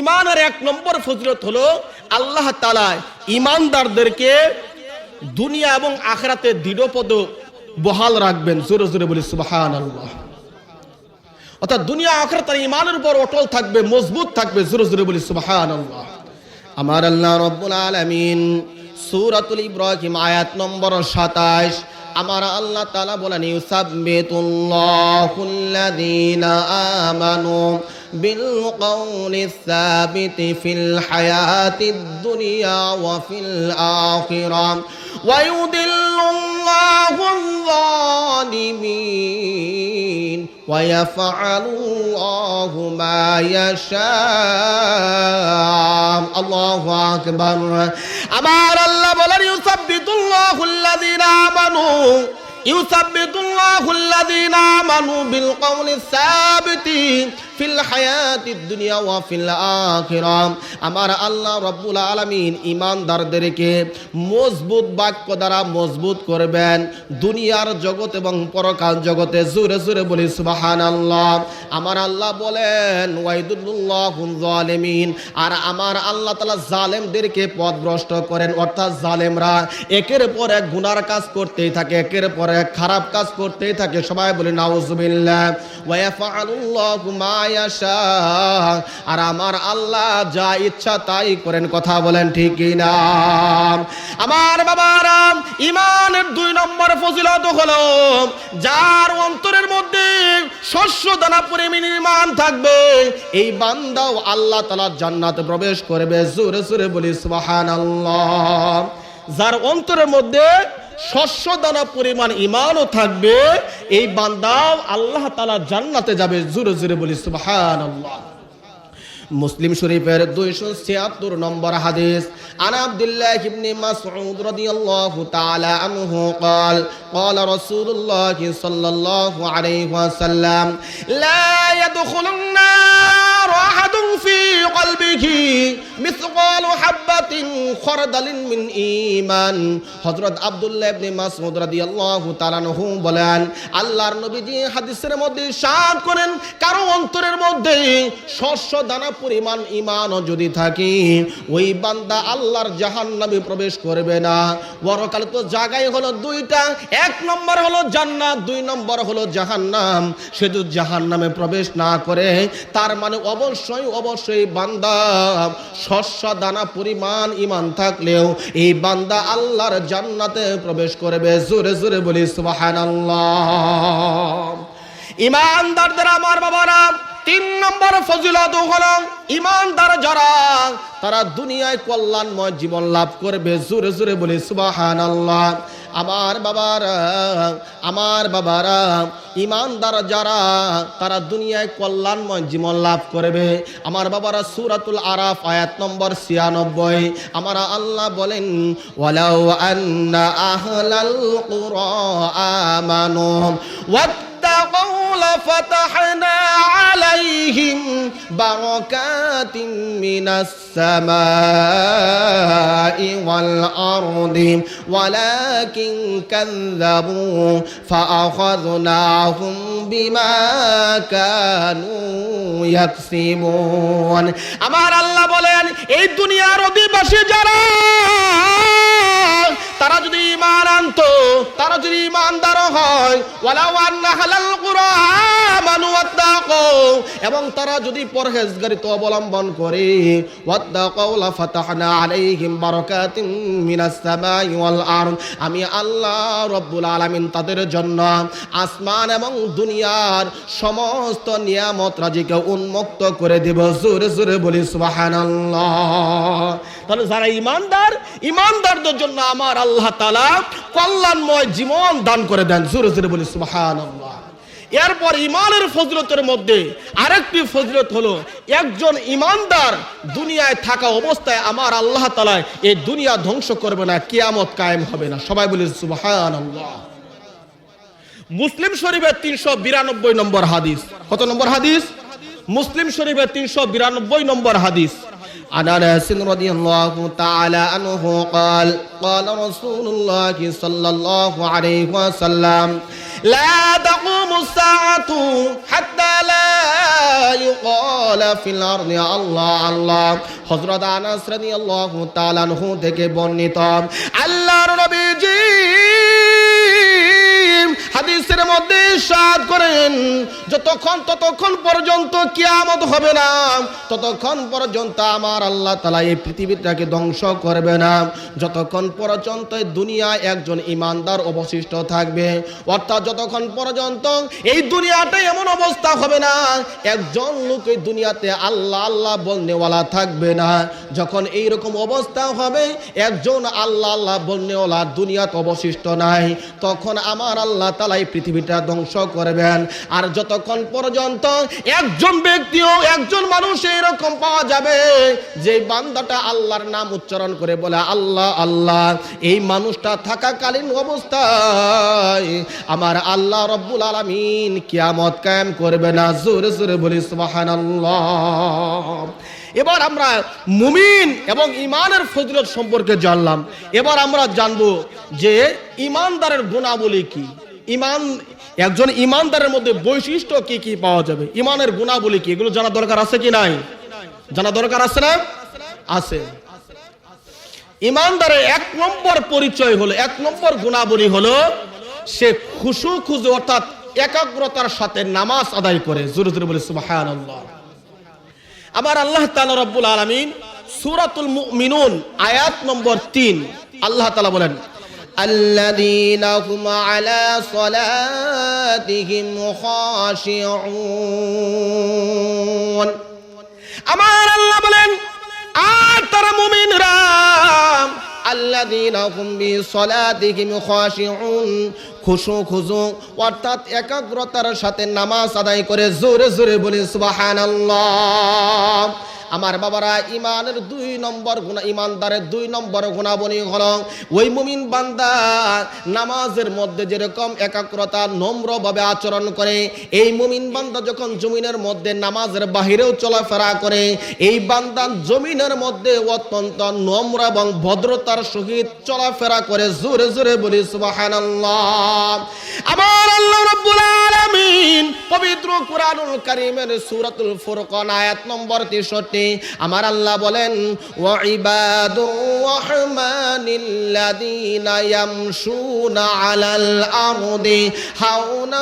ইমানের এক নম্বর ফজিলত হলো আল্লাহ তালা ইমানদারদেরকে দুনিয়া এবং আখরাতে দৃঢ়পদ বহাল রাখবেন। জোরে জোরে বলি সুবাহান আল্লাহ অর্থাৎ দুনিয়া, আখরাত তার ইমানের উপর অটল থাকবে, মজবুত থাকবে। জোরে জোরে বলি সুবাহান আল্লাহ আমার আল্লাহ রব্বুল আলামিন সূরাতুল ইব্রাহিম আয়াত নম্বর 27 আমার আল্লাহ তাআলা বলেন, ইউসাব্বিতুল্লাহুল্লাযীনা আমানু বিল কওলিস সাবিতি ফিল হায়াতিদ দুনিয়া ওয়া ফিল আখিরাহ ওয়া ইউদিল্লুল্লাহু الظالمين ويفعل الله ما يشاء الله أكبر আমার আল্লাহ বলেন ইউসাব্বিতুল্লাহু আল্লাযীনা আমানু ইউসাব্বিতুল্লাহু আল্লাযীনা আমানু বিল কওলি সাবিতি ফিল হায়াতি দুনিয়া ওয়া ফিল আখিরাহ আমার আল্লাহ রাব্বুল আলামিন ঈমানদারদেরকে মজবুত বাক্য দ্বারা মজবুত করবেন। দুনিয়ার জগৎ এবং পরকাল জগতে জোরে জোরে বলি, সুবহানাল্লাহ। আমার আল্লাহ বলেন ওয়াইদুল্লাহুল জালিমিন। আর আমার আল্লাহ তাআলা জালেমদেরকে পথভ্রষ্ট করেন। অর্থাৎ জালেমরা একের পর এক গুনার কাজ করতেই থাকে, একের পর এক খারাপ কাজ করতেই থাকে। সবাই বলি, নাউজুবিল্লাহ। ওয়া ইয়াফআলুল্লাহু মা ইয়াশা আর আমার আল্লাহ যা ইচ্ছা তাই করেন, কথা বলেন ঠিক না আমার বাবারা, ইমানের দুই নম্বর ফজিলত হলো, যার অন্তরের মধ্যে শস্য দানা পরিমাণ ইমান থাকবে, এই বান্দাও আল্লাহ তাআলা জান্নাতে প্রবেশ করবে। জোরে জোরে বলি, সুবহানাল্লাহ। যার অন্তরের মধ্যে শস্য দানা পরিমাণ ইমানও থাকবে এই বান্দাও আল্লাহ তাআলা জান্নাতে যাবে জোরে জোরে বলি সুবহানাল্লাহ মুসলিম শরীফের দুইশো ছিয়াত্তর নম্বর হাদিস عن عبد الله بن مسعود رضي الله تعالى عنه قال قال رسول الله صلى الله عليه وسلم لا يدخل النار أحد في قلبه مثقال حبة মিয়াতিন খরদালিন মিন ইমান হযরত আব্দুল্লাহ ইবনে মাসউদ রাদিয়াল্লাহু বলেন, আল্লাহর নবীজি হাদিসের মধ্যে করেন, কারও অন্তরের মধ্যে শস্য দানা পরিমাণ যদি থাকে, ওই বান্দা আল্লাহর জাহান্নামে প্রবেশ করবে না। বড়কাল তো জায়গায় হলো দুইটা, এক নম্বর হলো জান্নাত, দুই নম্বর হলো জাহান্নাম। সে যদি জাহান্নামে প্রবেশ না করে, তার মানে অবশ্যই অবশ্যই বান্দা শস্য দানা পরিমাণ ইমান থাকলেও এই বান্দা আল্লাহর জান্নাতে প্রবেশ করবে। জোরে জোরে বলি সুবাহান ইমানদারদের আমার বাবারা, তিন নম্বর ফজিলত হল ইমানদার যারা, তারা দুনিয়ায় কল্যাণময় জীবন লাভ করবে। জোরে জোরে বলি, সুবহানাল্লাহ। আমার বাবারা আমার বাবারা, ইমানদার যারা, তারা দুনিয়ায় কল্যাণময় জীবন লাভ করবে। আমার বাবারা সুরাতুল আরাফ, আয়াত নম্বর ছিয়ানব্বই। আমার আল্লাহ বলেন, ওয়ালাউ আন্না আহলাল কুরা আমানু واتقوا لفتحنا عليهم بركات من السماء والأرض ولكن كذبوا فأخذناهم بما كانوا يكسبون আমার আল্লাহ বলেন এই দুনিয়ার অধিবাসী যারা তারা যদি ইমান আনতো, তারা যদি ইমানদার হয় এবং তারা যদি পরহেজগারিতা অবলম্বন করে আমি আল্লাহ রব্বুল আলামিন তাদের জন্য আসমান এবং দুনিয়ার সমস্ত নিয়ামত রাজিকে উন্মুক্ত করে দেব। জোরে জোরে বলি, সুবহানাল্লাহ। তাহলে যারা ইমানদার ইমানদারদের জন্য আমার আল্লাহ তাআলা কল্যাণময় জীবন দান করে দেন। জোরে জোরে বলি, সুবহানাল্লাহ। এরপর ইমানের ফজলতের মধ্যে আরেকটি ফজলত হলো, একজন ইমানদার দুনিয়ায় থাকা অবস্থায় আমার আল্লাহ তাআলা এই দুনিয়া ধ্বংস করবে না, কিয়ামত কায়েম হবে না। সবাই বলি, সুবহানাল্লাহ। মুসলিম শরীফের তিনশো বিরানব্বই নম্বর হাদিস। কত নম্বর হাদিস? মুসলিম শরীফের তিনশো বিরানব্বই নম্বর হাদিস। عن انس رضي الله تعالى عنه قال قال رسول الله صلى الله عليه وسلم লা তাকুমুস সাআতু হাত্তা লা ইউকালা ফিল আরদি আল্লাহ আল্লাহ হযরত আনাস রাদিয়াল্লাহু তাআলা আনহু থেকে বর্ণিত আল্লাহর নবীজি হাদিসের মধ্যে ইরশাদ করেন, যতক্ষণ ততক্ষণ পর্যন্ত কিয়ামত হবে না, ততক্ষণ পর্যন্ত আমার আল্লাহ তালা এই পৃথিবীটাকে ধ্বংস করবে না। যতক্ষণ পর্যন্ত দুনিয়ায় একজন ইমানদার অবশিষ্ট থাকবে, অর্থাৎ যতক্ষণ পর্যন্ত এই দুনিয়াটাই এমন অবস্থা হবে না, একজন লোক এই দুনিয়াতে আল্লাহ আল্লাহ বলনেওয়ালা থাকবে না। যখন এই রকম অবস্থা হবে, একজন আল্লাহ আল্লাহ বলনেওয়ালা দুনিয়াতে অবশিষ্ট নাই, তখন আমার আল্লাহ তালা এই পৃথিবীটা ধ্বংস করবেন। আর যতক্ষণ পর্যন্ত একজন ব্যক্তিও একজন মানুষ এরকম পাওয়া যাবে, যে বান্দাটা আল্লাহর নাম উচ্চারণ করে বলে, আল্লাহ আল্লাহ, এই মানুষটা থাকাকালীন অবস্থায় আমার আল্লাহ রব্বুল আলমিন কিয়ামত কায়েম করবে না। জোরে জোরে বলি, সুবহানাল্লাহ। এবার আমরা মুমিন এবং ইমানের ফজিলত সম্পর্কে জানলাম। এবার আমরা জানব যে ইমানদারের গুণাবলী কি? ইমান, একজন ইমানদারের মধ্যে বৈশিষ্ট্য কি কি পাওয়া যাবে? ইমানের গুণাবলী কি? এগুলো জানা দরকার আছে কি নাই? জানা দরকার আছে না? আছে। ইমানদারের এক নম্বর পরিচয় হলো, এক নম্বর গুণাবলী হলো, সে খুশু খুজু, অর্থাৎ একাগ্রতার সাথে নামাজ আদায় করে। জোরে জোরে বলে, সুবহানাল্লাহ। আবার আল্লাহ তাআলা রব্বুল আলামিন সূরাতুল মুমিনুন, আয়াত নম্বর তিন, আল্লাহ তালা বলেন الذين هم على صلاتهم خاشعون আমার আল্লাহ বলেন আর তারা মুমিনরা আল্লাযীনা হুম বিসলাতিহিম খাশিউন খুশু খুশু অর্থাৎ একাগ্রতার সাথে নামাজ আদায় করে জোরে জোরে বলি সুবহানাল্লাহ আমার বাবারা ইমানের দুই নম্বর গুণা ইমানদারের দুই নম্বর গুণাবলী হল, ওই মুমিন বান্দা নামাজের মধ্যে যেরকম একাগ্রতা, নম্রভাবে আচরণ করে, এই মুমিন বান্দা যখন জমিনের মধ্যে নামাজের বাহিরেও চলাফেরা করে, এই বান্দা জমিনের মধ্যে অত্যন্ত নম্র এবং ভদ্রতার সহিত চলাফেরা করে, জোরে জোরে বলি, সুবহানাল্লাহ। আমার আল্লাহ রাব্বুল আলামিন পবিত্র কুরআনুল কারীমের সূরাতুল ফুরকান, আয়াত নম্বর 63 আমার আল্লাহ বলেন, ওয়া ইবাদুর রহমানিল্লাযীনা ইয়ামশুনা আলাল আরদি হাওনা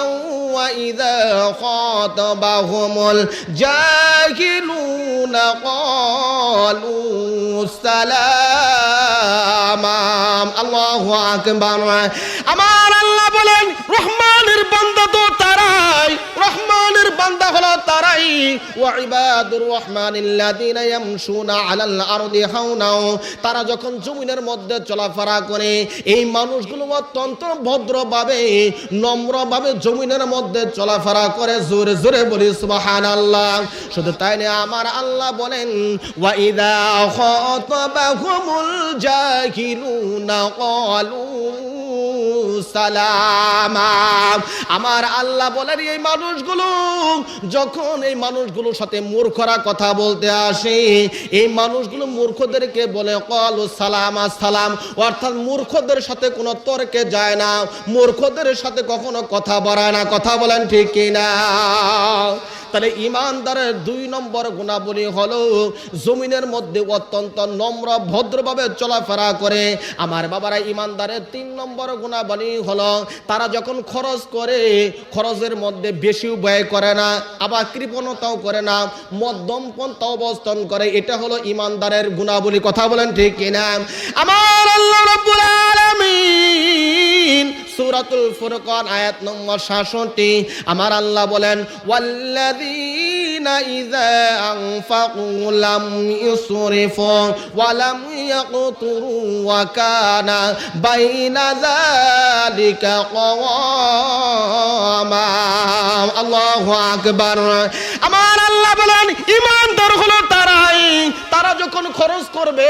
ক্বালু সালামা। আল্লাহু আমার আল্লাহ বলেন, রহমানের বান্দা তো তারাই রহমানের বান্দা হলো তারাই। ইয়ামশুনা আলাল আরদি হাওনাও। তারা যখন জমিনের মধ্যে চলাফেরা করে, এই মানুষগুলো অত্যন্ত ভদ্রভাবে, নম্রভাবে জমিনের মধ্যে চলাফেরা করে, জোরে জোরে বলি সুবহানাল্লাহ। শুধু তাই না আমার আল্লাহ বলেন, ওয়া ইযা খাতাবাহুমুল জাহিলুনা, ক্বালু আমার আল্লাহ বলেন, এই মানুষগুলো, যখন এই মানুষগুলোর সাথে মূর্খরা কথা বলতে আসে, এই মানুষগুলো মূর্খদেরকে বলে, কল সালামা সালাম অর্থাৎ মূর্খদের সাথে কোনো তর্কে যায় না। মূর্খদের সাথে কখনো কথা বাড়ায় না। কথা বলেন ঠিক কিনা? তাহলে ইমানদারের দুই নম্বর গুণাবলী হলো জমিনের মধ্যে অত্যন্ত নম্র, ভদ্রভাবে চলাফেরা করে। আমার বাবারা ইমানদারের তিন নম্বর গুণাবলী হলো, তারা যখন খরচ করে, খরচের মধ্যে বেশিও ব্যয় করে না, আবার কৃপণতাও করে না, মধ্যম পন্থা অবস্থান করে। এটা হলো ইমানদারের গুণাবলী। কথা বলেন ঠিক কিনা? আমার আল্লাহ সূরাতুল ফুরকান আয়াত নম্বর 66 আমার আল্লাহ বলেন আমার আল্লাহ বলেন ইমানদার হলো তারা যখন খরচ করবে,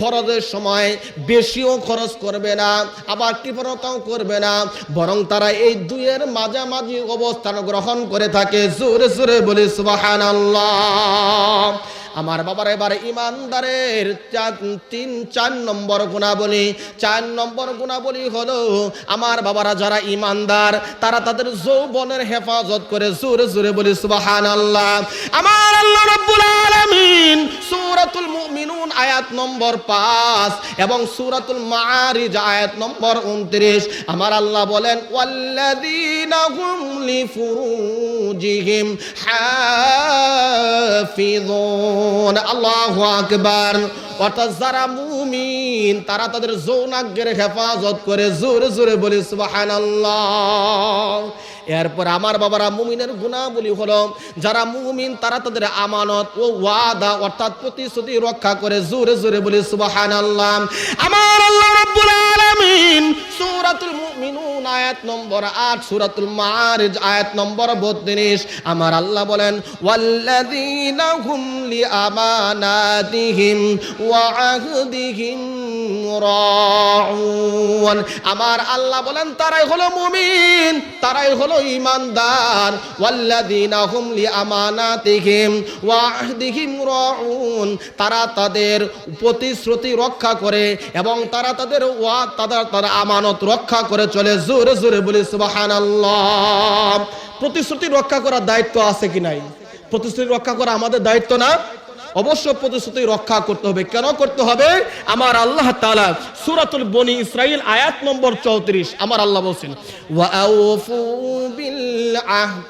খরচের সময় বেশিও খরচ করবে না, আবার কৃপণতাও করবে না, বরং তারা এই দুইয়ের মাঝামাঝি অবস্থান গ্রহণ করে থাকে। জোরে জোরে বলে, সুবহানাল্লাহ। আমার বাবার এবারে ইমানদারের তিন, চার নম্বর গুণাবলী। চার নম্বর গুণাবলী হলো আমার বাবারা যারা ইমানদার, তারা তাদের যৌবনের হেফাজত করে জোরে জোরে বলি সুবাহান আল্লাহ আমার আল্লাহ রব্বুল আলামিন সূরাতুল মুমিনুন আয়াত নম্বর পাঁচ এবং সূরাতুল মাআরিজ আয়াত নম্বর উনত্রিশ। আমার আল্লাহ বলেন, ওয়াল্লাযীনা হুম লিফুরুজিহিম হাফিযুন। আল্লাহু আকবার। অর্থাৎ যারা মুমিন, তারা তাদের যৌনাগ্যের হেফাজত করে জোরে জোরে বলি, সুবহানাল্লাহ। এরপর আমার বাবারা মুমিনের গুণাবলী হলো, যারা মুমিন, তারা তাদের আমানত ও ওয়াদা, অর্থাৎ প্রতিশ্রুতি রক্ষা করে জোরে জোরে বলি, সুবহানাল্লাহ। আমার আল্লাহ রাব্বুল আলামিন সূরাতুল মুমিনুন আয়াত নম্বর 8 সূরাতুল মাআরিজ আয়াত নম্বর 32 আমার আল্লাহ বলেন, ওয়াল্লাযীনা হুম লিআমানাতিহিম ওয়া আহদিহিম রাউন। আমার আল্লাহ বলেন, তারাই হলো মুমিন, তারাই হলো ইমানদার। ওয়াল্লাযীনা হুম লিআমানাতিহিম ওয়া আহদিহিম রাউন। তারা তাদের প্রতিশ্রুতি রক্ষা করে এবং তারা তাদের ওয়া তাদের তারা আমানত রক্ষা করে চলে। জোরে জোরে বলি, সুবহানাল্লাহ। প্রতিশ্রুতি রক্ষা করার দায়িত্ব আছে কি নাই? প্রতিশ্রুতি রক্ষা করা আমাদের দায়িত্ব না? অবশ্য প্রতিশ্রুতি রক্ষা করতে হবে। কেন করতে হবে? আমার আল্লাহ তালা সূরাতুল বনি ইসরাইল আয়াত নম্বর 34 আমার আল্লাহ বলছেন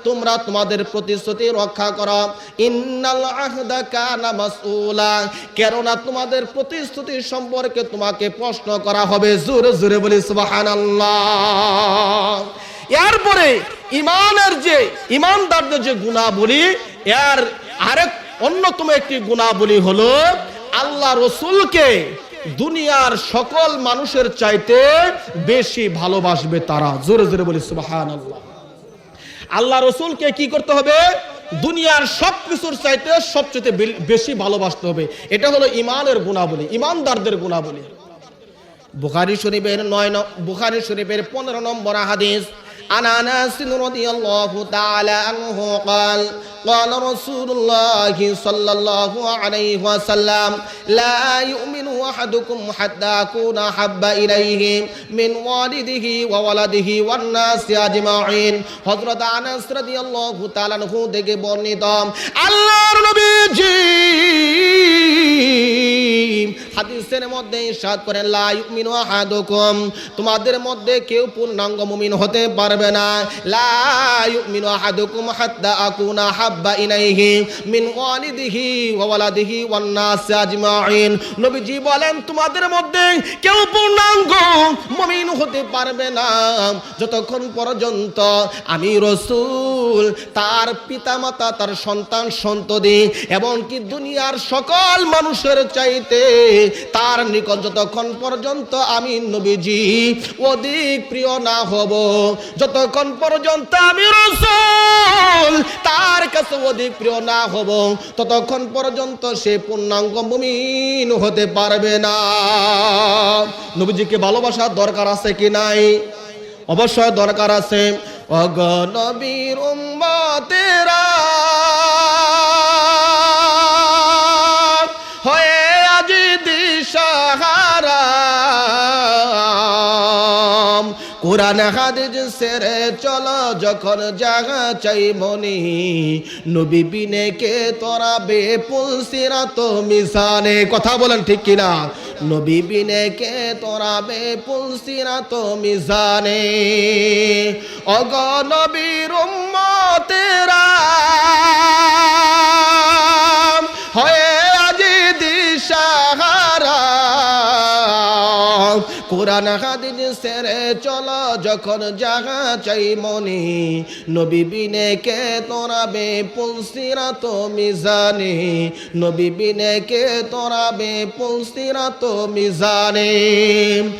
তোমরা তোমাদের প্রতিশ্রুতি রক্ষা করো। ইন্নাল আহদা কানা মাসউলা, কেননা তোমাদের প্রতিশ্রুতি সম্পর্কে তোমাকে প্রশ্ন করা হবে। জোরে জোরে বলি, সুবহানাল্লাহ। এরপরে ইমানের যে, ইমানদারদের যে গুণাবলী, এর আরেক অন্যতম একটি গুণাবলী হলো আল্লাহ রসুলকে দুনিয়ার সকল মানুষের চাইতে বেশি ভালোবাসবে তারা। জোরে জোরে বলি সুবাহান আল্লাহ আল্লাহ রসুলকে কি করতে হবে? দুনিয়ার সব কিছুর চাইতে সবচেয়ে বেশি ভালোবাসতে হবে। এটা হলো ইমানের গুণাবলী, ইমানদারদের গুণাবলী। বুখারী শরীফের নয় বুখারী শরীফের পনেরো নম্বর হাদিস عن انس رضي الله تعالى عنه قال قال رسول الله صلى الله عليه وسلم لا يؤمن احدكم حتى اكون احب اليه من والده وولده والناس اجمعين হযরত আনাস রাদিয়াল্লাহু তাআলা আনহু থেকে বর্ণিত আল্লাহর নবীজি হাদিসের মধ্যে করেন তোমাদের মধ্যে কেউ পূর্ণাঙ্গ মুমিন হতে পারবে না। হাত্তা আকুনা হাব্বা মিন ওয়ালিদিহি ওয়া ওয়ালাদিহি ওয়ান নাস আজমাইন। নবীজি বলেন, তোমাদের মধ্যে কেউ পূর্ণাঙ্গ মুমিন হতে পারবে না। যতক্ষণ পর্যন্ত আমি রসুল, তার পিতামাতা, তার সন্তান সন্ততি এবং কি দুনিয়ার সকল মানুষের চাইতে তার নিকট যতক্ষণ পর্যন্ত আমি নবীজি অধিক প্রিয় না হব, যতক্ষণ পর্যন্ত আমি রসুল তার কাছে অধিক প্রিয় না হব, ততক্ষণ পর্যন্ত সে পূর্ণাঙ্গ মুমিন হতে পারবে না। নবীজিকে ভালোবাসার দরকার আছে কি নাই? অবশ্যই দরকার আছে। অগনবীর উম্মতেরা কোরআন হাদিস সেরে চলো যখন জাগা চাই মনি। নবী বিনে কে তোরা বেপুল সিরাত মিশানে কথা বলেন ঠিক কিনা? নবী বিনে কে তোরা বেপুল সিরাত মিশানে অগ নবীর উম্মতেরা কোরআন হাদিস সেরে চলো যখন জাগা চাই মনি। নবী বিনে কে তোরা বে পুলসিরা তো মিজানে? নবী বিনে কে তোরা বে পুলসিরা তো মিজানে?